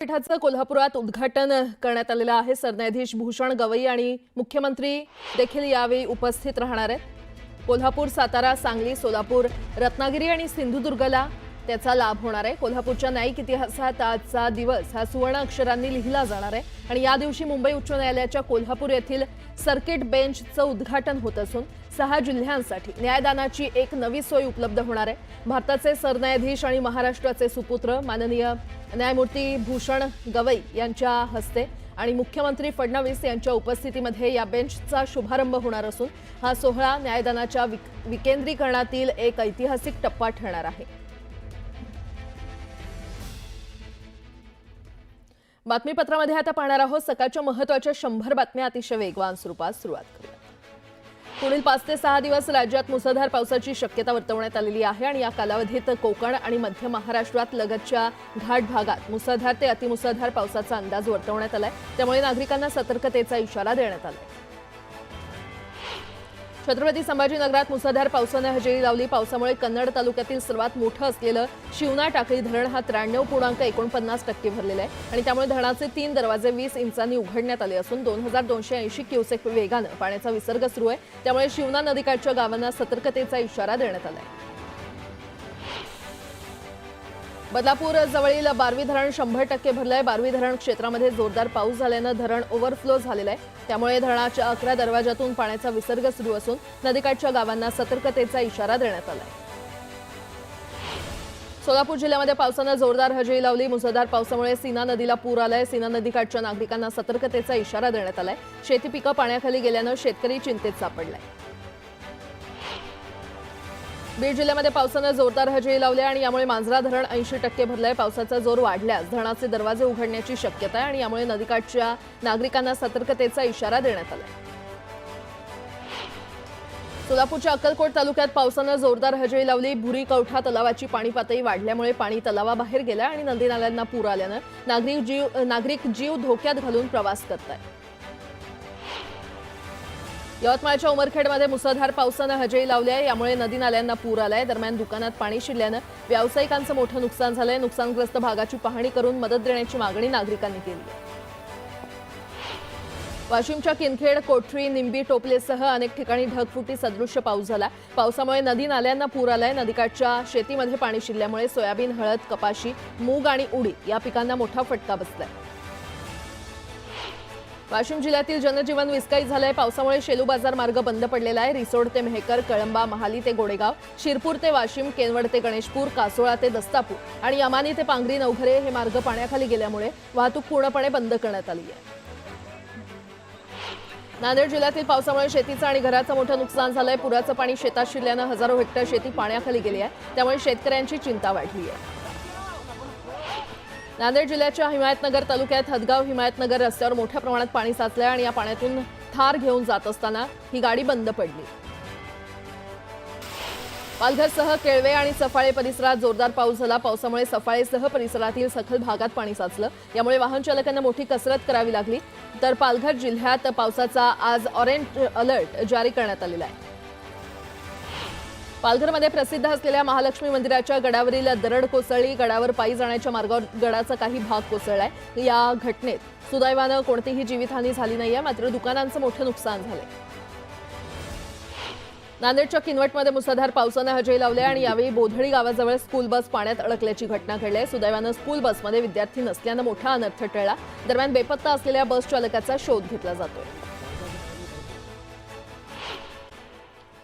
पीठाचं कोल्हापुरात उद्घाटन करण्यात आलेलं आहे. सरन्यायाधीश भूषण गवई आणि मुख्यमंत्री देखील यावेळी उपस्थित राहणार आहेत. कोल्हापूर सातारा सांगली सोलापूर रत्नागिरी आणि सिंधुदुर्गला त्याचा लाभ होणार आहे. कोल्हापूरच्या न्यायिक इतिहासात आजचा दिवस हा सुवर्ण अक्षरांनी लिहिला जाणार आहे. आणि या दिवशी मुंबई उच्च न्यायालयाच्या कोल्हापूर येथील सर्किट बेंचचं उद्घाटन होत असून सहा जिल्ह्यांसाठी न्यायदानाची एक नवी सोय उपलब्ध होणार आहे. भारताचे सरन्यायाधीश आणि महाराष्ट्राचे सुपुत्र माननीय न्यायमूर्ती भूषण गवई यांच्या हस्ते आणि मुख्यमंत्री फडणवीस यांच्या उपस्थितीमध्ये या बेंचचा शुभारंभ होणार असून हा सोहळा न्यायदानाच्या विक- विकेंद्रीकरणातील एक ऐतिहासिक टप्पा ठरणार आहे. बातमीपत्रामध्ये आता पाहणार आहोत सकाळच्या महत्त्वाच्या शंभर बातम्या अतिशय वेगवान स्वरूपात सुरुवात करूया पुढील पाच ते सहा दिवस राज्यात मुसळधार पावसाची शक्यता वर्तवण्यात आलेली आहे आणि या कालावधीत कोकण आणि मध्य महाराष्ट्रात लगतच्या घाट भागात मुसळधार ते अतिमुसळधार पावसाचा अंदाज वर्तवण्यात आलाय. त्यामुळे नागरिकांना सतर्कतेचा इशारा देण्यात आलाय. छत्रपती संभाजीनगरात मुसळधार पावसाने हजेरी लावली. पावसामुळे कन्नड तालुक्यातील सर्वात मोठं असलेलं शिवना टाकळी धरण हा त्र्याण्णव पूर्णांक एकोणपन्नास टक्के भरलेलं आहे. आणि त्यामुळे धरणाचे तीन दरवाजे वीस इंचांनी उघडण्यात आले असून दोन हजार दोनशे ऐंशी क्युसेक वेगानं पाण्याचा विसर्ग सुरू आहे. त्यामुळे शिवना नदीकाठच्या गावांना सतर्कतेचा इशारा देण्यात आला आहे बदलापूर जवळील बारवी धरण शंभर टक्के भरलंय. बारवी धरण क्षेत्रामध्ये जोरदार पाऊस झाल्यानं धरण ओव्हरफ्लो झालेलं आहे. त्यामुळे धरणाच्या अकरा दरवाजातून पाण्याचा विसर्ग सुरू असून नदीकाठच्या गावांना सतर्कतेचा इशारा देण्यात आलाय. सोलापूर जिल्ह्यामध्ये पावसानं जोरदार हजेरी लावली. मुसळधार पावसामुळे सीना नदीला पूर आलाय. सीना नदीकाठच्या नागरिकांना सतर्कतेचा इशारा देण्यात आलाय. शेती पिकं पाण्याखाली गेल्यानं शेतकरी चिंतेत सापडलाय. बीड जिल्ह्यामध्ये पावसानं जोरदार हजेरी लावली आणि यामुळे मांजरा धरण ऐंशी टक्के भरलंय. पावसाचा जोर वाढल्यास धरणाचे दरवाजे उघडण्याची शक्यता आहे आणि यामुळे नदीकाठच्या नागरिकांना सतर्कतेचा इशारा देण्यात आला सोलापूरच्या अक्कलकोट तालुक्यात पावसानं जोरदार हजेरी लावली. भुरी कवठा तलावाची पाणी पातळी वाढल्यामुळे पाणी तलावाबाहेर गेलं आणि नदी नाल्यांना पूर आल्यानं नागरिक जीव नागरिक जीव धोक्यात घालून प्रवास करत आहेत यवतमाळच्या उमरखेडमध्ये मुसळधार पावसानं हजेरी लावली आहे. यामुळे नदी नाल्यांना पूर आलाय. दरम्यान दुकानात पाणी शिरल्यानं व्यावसायिकांचं मोठं नुकसान झालंय. नुकसानग्रस्त भागाची पाहणी करून मदत देण्याची मागणी नागरिकांनी केली आहे. वाशिमच्या किनखेड कोठरी निंबी टोपलेसह अनेक ठिकाणी ढगफुटी सदृश्य पाऊस झाला. पावसामुळे नदी नाल्यांना पूर आलाय. नदीकाठच्या शेतीमध्ये पाणी शिरल्यामुळे सोयाबीन हळद कपाशी मूग आणि उडी या पिकांना मोठा फटका बसलाय. वाशिम जिल्ह्यातील जनजीवन विस्कळीत झालंय. पावसामुळे शेलू बाजार मार्ग बंद पडलेला आहे. रिसोड ते मेहकर कळंबा महाली ते गोडेगाव शिरपूर ते वाशिम केनवड ते गणेशपूर कासोळा ते दस्तापूर आणि अमानी ते पांगरी नवघरे हे मार्ग पाण्याखाली गेल्यामुळे वाहतूक पूर्णपणे बंद करण्यात आली आहे. नांदेड जिल्ह्यातील पावसामुळे शेतीचं आणि घराचं मोठं नुकसान झालंय. पुराचं पाणी शेतात शिरल्यानं हजारो हेक्टर शेती पाण्याखाली गेली आहे. त्यामुळे शेतकऱ्यांची चिंता वाढली आहे. नांदेड जिल्ह्याच्या हिमायतनगर तालुक्यात हदगाव हिमायतनगर रस्त्यावर मोठ्या प्रमाणात पाणी साचलंय आणि या पाण्यातून थार घेऊन जात असताना ही गाडी बंद पडली. पालघरसह केळवे आणि सफाळे परिसरात जोरदार पाऊस झाला. पावसामुळे सफाळेसह परिसरातील सखल भागात पाणी साचलं. यामुळे वाहन चालकांना मोठी कसरत करावी लागली. तर पालघर जिल्ह्यात पावसाचा आज ऑरेंज अलर्ट जारी करण्यात आलेला आहे. पालघरमध्ये प्रसिद्ध असलेल्या महालक्ष्मी मंदिराच्या गडावरील दरड कोसळली. गडावर पायी जाण्याच्या मार्गावर गडाचा काही भाग कोसळलाय. या घटनेत सुदैवानं कोणतीही जीवितहानी झाली नाहीये. मात्र दुकानांचं मोठं नुकसान झालंय. नांदेडच्या किनवटमध्ये मुसळधार पावसानं हजेरी लावली आणि यावेळी बोधळी गावाजवळ स्कूल बस पाण्यात अडकल्याची घटना घडली आहे सुदैवानं स्कूल बसमध्ये विद्यार्थी नसल्यानं मोठा अनर्थ टळला. दरम्यान बेपत्ता असलेल्या बस चालकाचा शोध घेतला जातोय.